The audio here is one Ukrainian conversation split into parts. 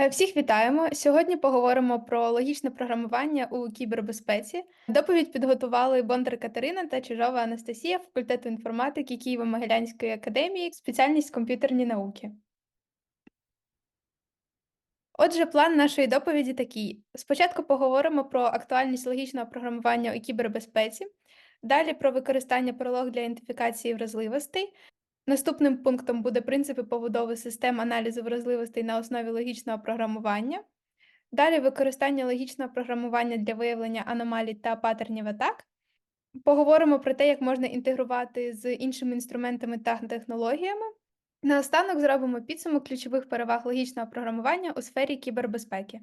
Е, Всіх вітаємо. Сьогодні поговоримо про логічне програмування у кібербезпеці. Доповідь підготували Бондар Катерина та Чижова Анастасія, факультету інформатики Києво-Могилянської академії, спеціальність комп'ютерні науки. Отже, план нашої доповіді такий: спочатку поговоримо про актуальність логічного програмування у кібербезпеці, далі про використання пролог для ідентифікації вразливостей. Наступним пунктом буде принципи побудови систем аналізу вразливостей на основі логічного програмування. Далі використання логічного програмування для виявлення аномалій та паттернів атак. Поговоримо про те, як можна інтегрувати з іншими інструментами та технологіями. Наостанок зробимо підсумок ключових переваг логічного програмування у сфері кібербезпеки.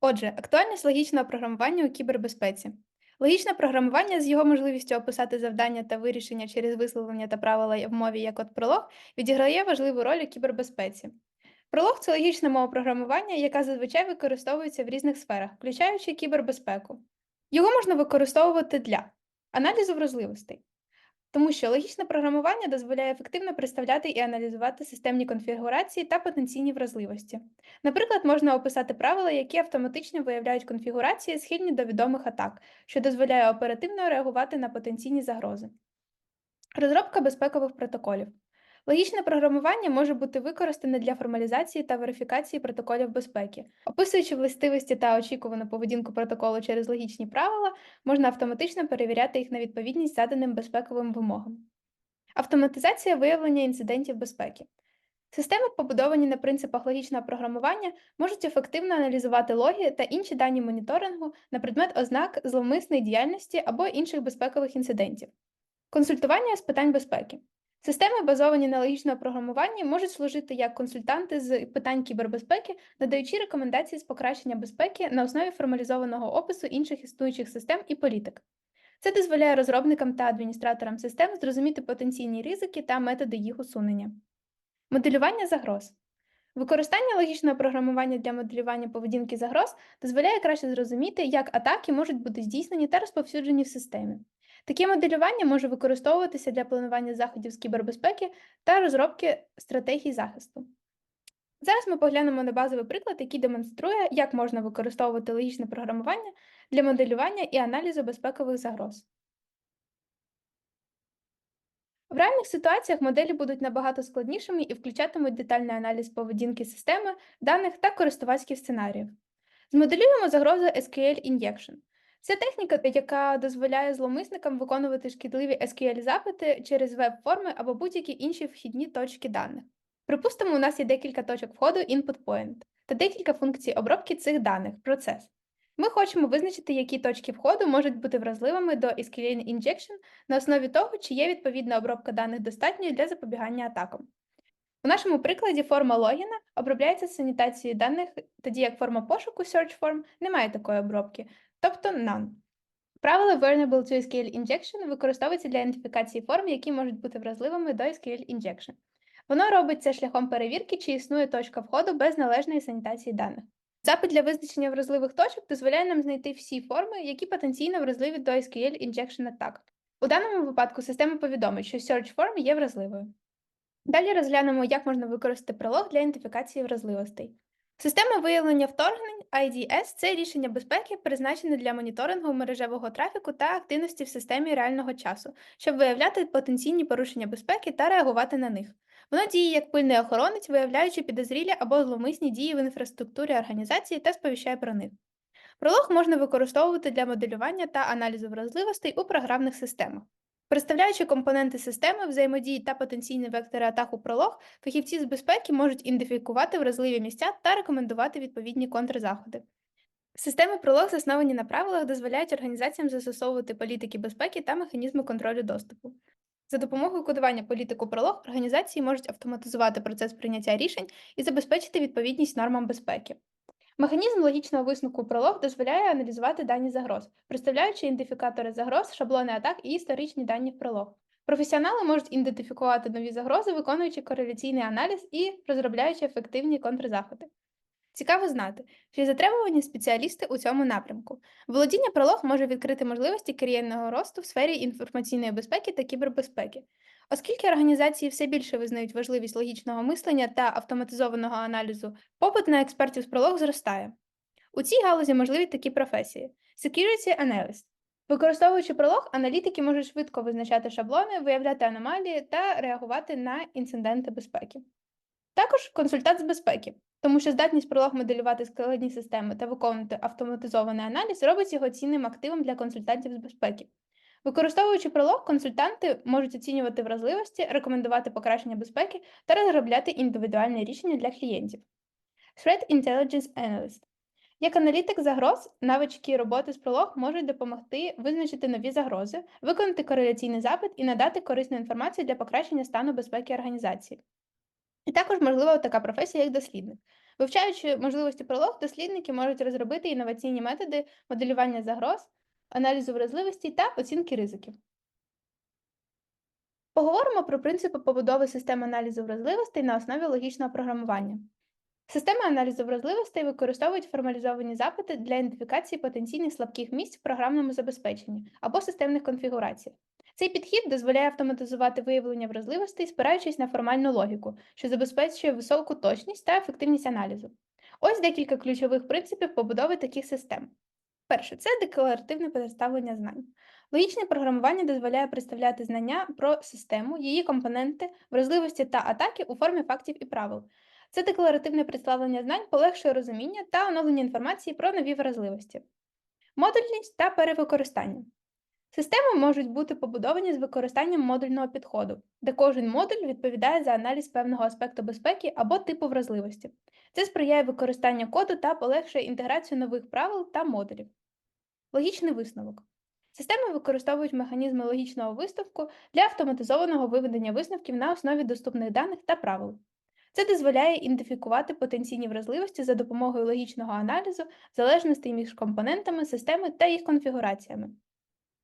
Отже, актуальність логічного програмування у кібербезпеці. Логічне програмування з його можливістю описати завдання та вирішення через висловлення та правила в мові як от пролог відіграє важливу роль у кібербезпеці. Пролог це логічна мова програмування, яка зазвичай використовується в різних сферах, включаючи кібербезпеку. Його можна використовувати для аналізу вразливостей, тому що логічне програмування дозволяє ефективно представляти і аналізувати системні конфігурації та потенційні вразливості. Наприклад, можна описати правила, які автоматично виявляють конфігурації, схильні до відомих атак, що дозволяє оперативно реагувати на потенційні загрози. Розробка безпекових протоколів. Логічне програмування може бути використане для формалізації та верифікації протоколів безпеки. Описуючи властивості та очікувану поведінку протоколу через логічні правила, можна автоматично перевіряти їх на відповідність заданим безпековим вимогам. Автоматизація виявлення інцидентів безпеки. Системи, побудовані на принципах логічного програмування, можуть ефективно аналізувати логи та інші дані моніторингу на предмет ознак зловмисної діяльності або інших безпекових інцидентів. Консультування з питань безпеки. Системи, базовані на логічному програмуванні, можуть служити як консультанти з питань кібербезпеки, надаючи рекомендації з покращення безпеки на основі формалізованого опису інших існуючих систем і політик. Це дозволяє розробникам та адміністраторам систем зрозуміти потенційні ризики та методи їх усунення. Моделювання загроз. Використання логічного програмування для моделювання поведінки загроз дозволяє краще зрозуміти, як атаки можуть бути здійснені та розповсюджені в системі. Таке моделювання може використовуватися для планування заходів з кібербезпеки та розробки стратегій захисту. Зараз ми поглянемо на базовий приклад, який демонструє, як можна використовувати логічне програмування для моделювання і аналізу безпекових загроз. В реальних ситуаціях моделі будуть набагато складнішими і включатимуть детальний аналіз поведінки системи, даних та користувацьких сценаріїв. Змоделюємо загрозу SQL Injection. Це техніка, яка дозволяє зловмисникам виконувати шкідливі SQL-запити через веб-форми або будь-які інші вхідні точки даних. Припустимо, у нас є декілька точок входу input point та декілька функцій обробки цих даних процес. Ми хочемо визначити, які точки входу можуть бути вразливими до SQL injection на основі того, чи є відповідна обробка даних достатньою для запобігання атакам. У нашому прикладі форма логіна обробляється санітацією даних, тоді як форма пошуку search form не має такої обробки, тобто none. Правило Vulnerable to SQL Injection використовується для ідентифікації форм, які можуть бути вразливими до SQL Injection. Воно робить це шляхом перевірки, чи існує точка входу без належної санітації даних. Запит для визначення вразливих точок дозволяє нам знайти всі форми, які потенційно вразливі до SQL Injection атак. У даному випадку система повідомить, що search form є вразливою. Далі розглянемо, як можна використати пролог для ідентифікації вразливостей. Система виявлення вторгнень IDS – це рішення безпеки, призначене для моніторингу мережевого трафіку та активності в системі реального часу, щоб виявляти потенційні порушення безпеки та реагувати на них. Воно діє як пильний охоронець, виявляючи підозрілі або зловмисні дії в інфраструктурі організації та сповіщає про них. Пролог можна використовувати для моделювання та аналізу вразливостей у програмних системах. Представляючи компоненти системи, взаємодії та потенційні вектори атак у пролог, фахівці з безпеки можуть ідентифікувати вразливі місця та рекомендувати відповідні контрзаходи. Системи пролог, засновані на правилах, дозволяють організаціям застосовувати політики безпеки та механізми контролю доступу. За допомогою кодування політику пролог організації можуть автоматизувати процес прийняття рішень і забезпечити відповідність нормам безпеки. Механізм логічного висновку пролог дозволяє аналізувати дані загроз, представляючи ідентифікатори загроз, шаблони атак і історичні дані пролог. Професіонали можуть ідентифікувати нові загрози, виконуючи кореляційний аналіз і розробляючи ефективні контрзаходи. Цікаво знати, чи затребувані спеціалісти у цьому напрямку. Володіння пролог може відкрити можливості кар'єрного росту в сфері інформаційної безпеки та кібербезпеки. Оскільки організації все більше визнають важливість логічного мислення та автоматизованого аналізу, попит на експертів з пролог зростає. У цій галузі можливі такі професії: Security Analyst. Використовуючи пролог, аналітики можуть швидко визначати шаблони, виявляти аномалії та реагувати на інциденти безпеки. Також консультант з безпеки, тому що здатність пролог моделювати складні системи та виконувати автоматизований аналіз робить його цінним активом для консультантів з безпеки. Використовуючи пролог, консультанти можуть оцінювати вразливості, рекомендувати покращення безпеки та розробляти індивідуальні рішення для клієнтів. Threat Intelligence Analyst. Як аналітик загроз, навички роботи з пролог можуть допомогти визначити нові загрози, виконати кореляційний запит і надати корисну інформацію для покращення стану безпеки організації. І також можлива така професія, як дослідник. Вивчаючи можливості пролог, дослідники можуть розробити інноваційні методи моделювання загроз, аналізу вразливості та оцінки ризиків. Поговоримо про принципи побудови систем аналізу вразливостей на основі логічного програмування. Системи аналізу вразливостей використовують формалізовані запити для ідентифікації потенційних слабких місць в програмному забезпеченні або системних конфігураціях. Цей підхід дозволяє автоматизувати виявлення вразливостей, спираючись на формальну логіку, що забезпечує високу точність та ефективність аналізу. Ось декілька ключових принципів побудови таких систем. Перше це декларативне представлення знань. Логічне програмування дозволяє представляти знання про систему, її компоненти, вразливості та атаки у формі фактів і правил. Це декларативне представлення знань полегшує розуміння та оновлення інформації про нові вразливості. Модульність та перевикористання. Системи можуть бути побудовані з використанням модульного підходу, де кожен модуль відповідає за аналіз певного аспекту безпеки або типу вразливості. Це сприяє використанню коду та полегшує інтеграцію нових правил та модулів. Логічний висновок. Системи використовують механізми логічного висновку для автоматизованого виведення висновків на основі доступних даних та правил. Це дозволяє ідентифікувати потенційні вразливості за допомогою логічного аналізу залежностей між компонентами системи та їх конфігураціями.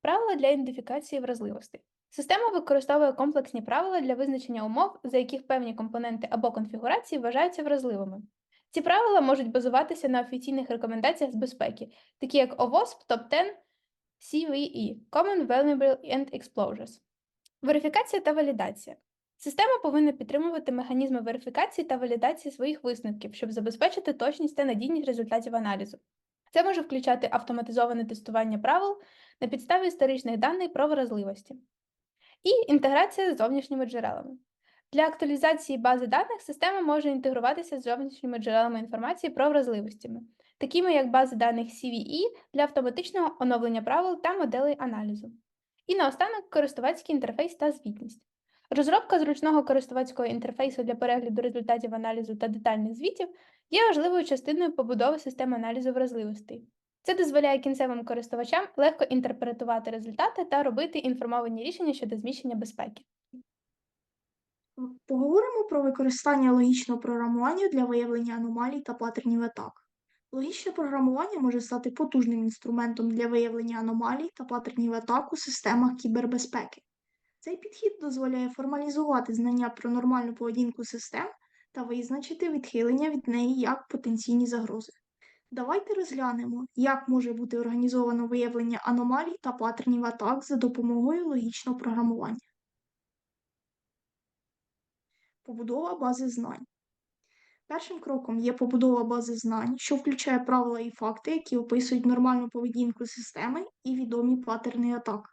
Правила для ідентифікації вразливостей. Система використовує комплексні правила для визначення умов, за яких певні компоненти або конфігурації вважаються вразливими. Ці правила можуть базуватися на офіційних рекомендаціях з безпеки, такі як OWASP Top 10 CVE Common Vulnerable and Exposures. Верифікація та валідація. Система повинна підтримувати механізми верифікації та валідації своїх висновків, щоб забезпечити точність та надійність результатів аналізу. Це може включати автоматизоване тестування правил на підставі історичних даних про вразливості. І інтеграція з зовнішніми джерелами. Для актуалізації бази даних система може інтегруватися з зовнішніми джерелами інформації про вразливості, такими як бази даних CVE для автоматичного оновлення правил та моделей аналізу. І наостанок користувацький інтерфейс та звітність. Розробка зручного користувацького інтерфейсу для перегляду результатів аналізу та детальних звітів є важливою частиною побудови системи аналізу вразливостей. Це дозволяє кінцевим користувачам легко інтерпретувати результати та робити інформовані рішення щодо зміщення безпеки. Поговоримо про використання логічного програмування для виявлення аномалій та паттернів атак. Логічне програмування може стати потужним інструментом для виявлення аномалій та паттернів атак у системах кібербезпеки. Цей підхід дозволяє формалізувати знання про нормальну поведінку систем та визначити відхилення від неї як потенційні загрози. Давайте розглянемо, як може бути організовано виявлення аномалій та паттернів атак за допомогою логічного програмування. Побудова бази знань. Першим кроком є побудова бази знань, що включає правила і факти, які описують нормальну поведінку системи і відомі паттерни атак.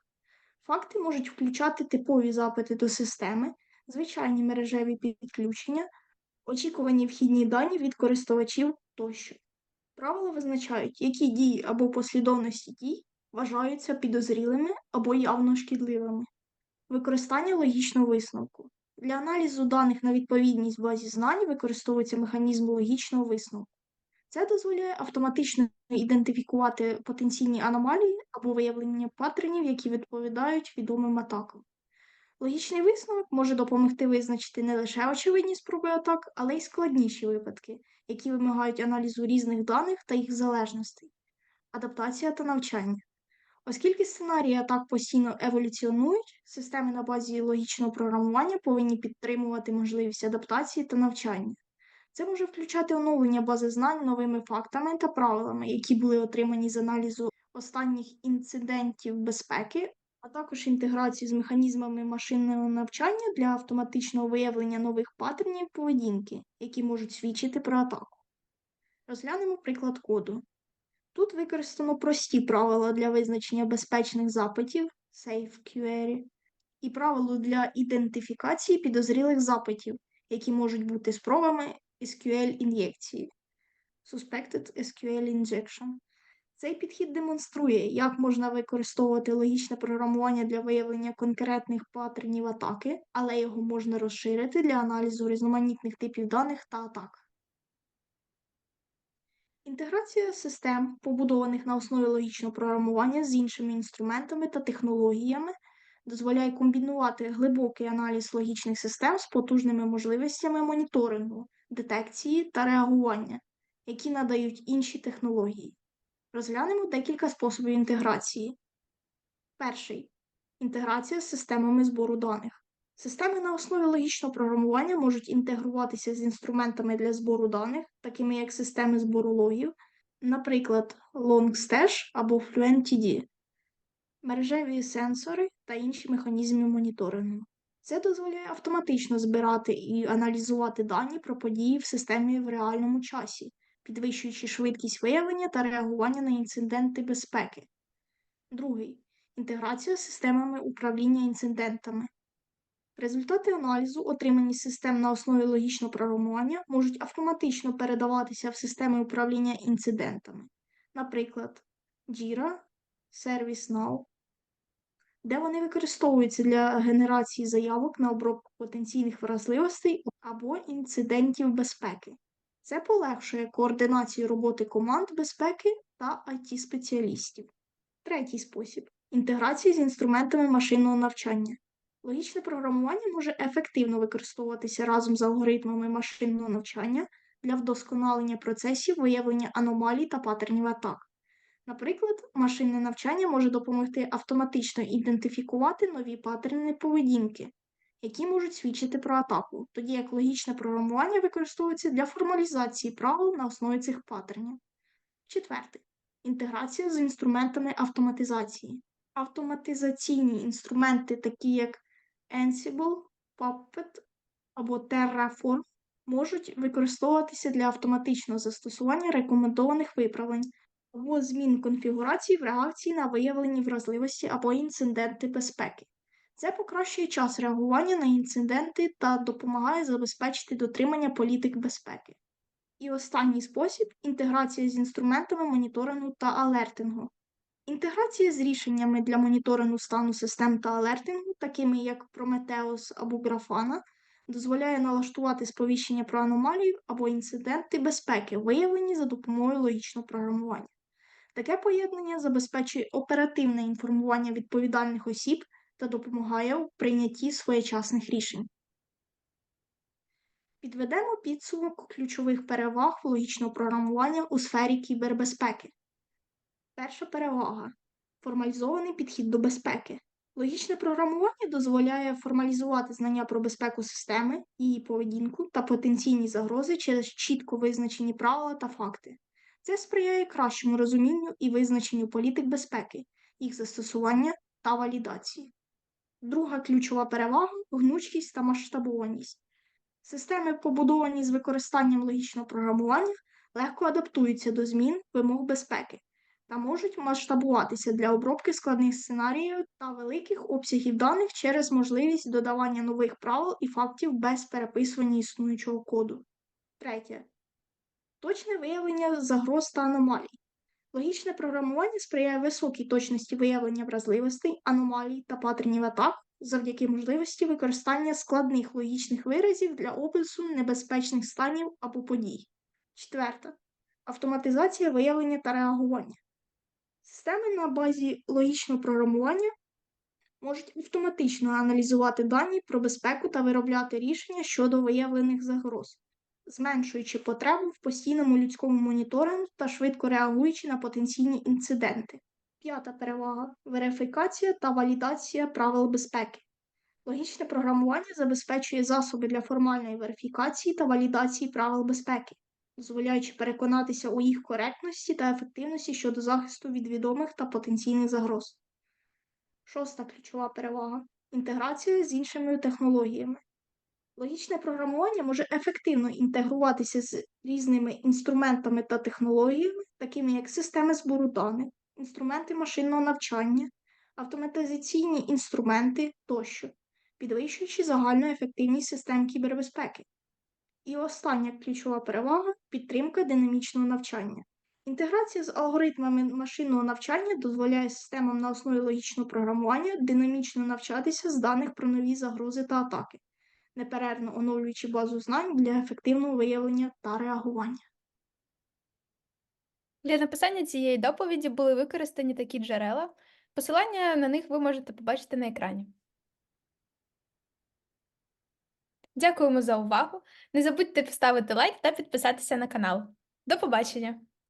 Факти можуть включати типові запити до системи, звичайні мережеві підключення, очікувані вхідні дані від користувачів тощо. Правила визначають, які дії або послідовності дій вважаються підозрілими або явно шкідливими. Використання логічного висновку. Для аналізу даних на відповідність базі знань використовується механізм логічного висновку. Це дозволяє автоматично ідентифікувати потенційні аномалії або виявлення паттернів, які відповідають відомим атакам. Логічний висновок може допомогти визначити не лише очевидні спроби атак, але й складніші випадки, які вимагають аналізу різних даних та їх залежностей, адаптація та навчання. Оскільки сценарії атак постійно еволюціонують, системи на базі логічного програмування повинні підтримувати можливість адаптації та навчання. Це може включати оновлення бази знань новими фактами та правилами, які були отримані з аналізу останніх інцидентів безпеки, а також інтеграцію з механізмами машинного навчання для автоматичного виявлення нових паттернів поведінки, які можуть свідчити про атаку. Розглянемо приклад коду. Тут використано прості правила для визначення безпечних запитів Safe Query і правило для ідентифікації підозрілих запитів, які можуть бути спробами SQL-ін'єкції Suspected SQL Injection. Цей підхід демонструє, як можна використовувати логічне програмування для виявлення конкретних паттернів атаки, але його можна розширити для аналізу різноманітних типів даних та атак. Інтеграція систем, побудованих на основі логічного програмування з іншими інструментами та технологіями, дозволяє комбінувати глибокий аналіз логічних систем з потужними можливостями моніторингу, детекції та реагування, які надають інші технології. Розглянемо декілька способів інтеграції. Перший інтеграція з системами збору даних. Системи на основі логічного програмування можуть інтегруватися з інструментами для збору даних, такими як системи збору логів, наприклад, LongStash або FluentD, мережеві сенсори та інші механізми моніторингу. Це дозволяє автоматично збирати і аналізувати дані про події в системі в реальному часі, підвищуючи швидкість виявлення та реагування на інциденти безпеки. Другий інтеграція з системами управління інцидентами. Результати аналізу, отримані з систем на основі логічного програмування, можуть автоматично передаватися в системи управління інцидентами, наприклад, Jira, ServiceNow, де вони використовуються для генерації заявок на обробку потенційних вразливостей або інцидентів безпеки. Це полегшує координацію роботи команд безпеки та IT-спеціалістів. Третій спосіб інтеграція з інструментами машинного навчання. Логічне програмування може ефективно використовуватися разом з алгоритмами машинного навчання для вдосконалення процесів виявлення аномалій та паттернів атак. Наприклад, машинне навчання може допомогти автоматично ідентифікувати нові паттерни поведінки, які можуть свідчити про атаку, тоді як логічне програмування використовується для формалізації правил на основі цих паттернів. Четверте. Інтеграція з інструментами автоматизації. Автоматизаційні інструменти, такі як Ansible, Puppet або Terraform, можуть використовуватися для автоматичного застосування рекомендованих виправлень або змін конфігурації в реакції на виявлені вразливості або інциденти безпеки. Це покращує час реагування на інциденти та допомагає забезпечити дотримання політик безпеки. І останній спосіб інтеграція з інструментами моніторингу та алертингу. Інтеграція з рішеннями для моніторингу стану систем та алертингу, такими як Prometheus або Grafana, дозволяє налаштувати сповіщення про аномалію або інциденти безпеки, виявлені за допомогою логічного програмування. Таке поєднання забезпечує оперативне інформування відповідальних осіб та допомагає у прийнятті своєчасних рішень. Підведемо підсумок ключових переваг логічного програмування у сфері кібербезпеки. Перша перевага формалізований підхід до безпеки. Логічне програмування дозволяє формалізувати знання про безпеку системи, її поведінку та потенційні загрози через чітко визначені правила та факти. Це сприяє кращому розумінню і визначенню політик безпеки, їх застосування та валідації. Друга ключова перевага гнучкість та масштабованість. Системи, побудовані з використанням логічного програмування, легко адаптуються до змін вимог безпеки та можуть масштабуватися для обробки складних сценаріїв та великих обсягів даних через можливість додавання нових правил і фактів без переписування існуючого коду. Третє. Точне виявлення загроз та аномалій. Логічне програмування сприяє високій точності виявлення вразливостей, аномалій та паттернів атак завдяки можливості використання складних логічних виразів для опису небезпечних станів або подій. Четверте. Автоматизація виявлення та реагування. Системи на базі логічного програмування можуть автоматично аналізувати дані про безпеку та виробляти рішення щодо виявлених загроз, зменшуючи потребу в постійному людському моніторингу та швидко реагуючи на потенційні інциденти. П'ята перевага верифікація та валідація правил безпеки. Логічне програмування забезпечує засоби для формальної верифікації та валідації правил безпеки, дозволяючи переконатися у їх коректності та ефективності щодо захисту від відомих та потенційних загроз. Шоста ключова перевага інтеграція з іншими технологіями. Логічне програмування може ефективно інтегруватися з різними інструментами та технологіями, такими як системи збору даних, інструменти машинного навчання, автоматизаційні інструменти тощо, підвищуючи загальну ефективність систем кібербезпеки. І остання ключова перевага підтримка динамічного навчання. Інтеграція з алгоритмами машинного навчання дозволяє системам на основі логічного програмування динамічно навчатися з даних про нові загрози та атаки, неперервно оновлюючи базу знань для ефективного виявлення та реагування. Для написання цієї доповіді були використані такі джерела. Посилання на них ви можете побачити на екрані. Дякуємо за увагу. Не забудьте поставити лайк та підписатися на канал. До побачення!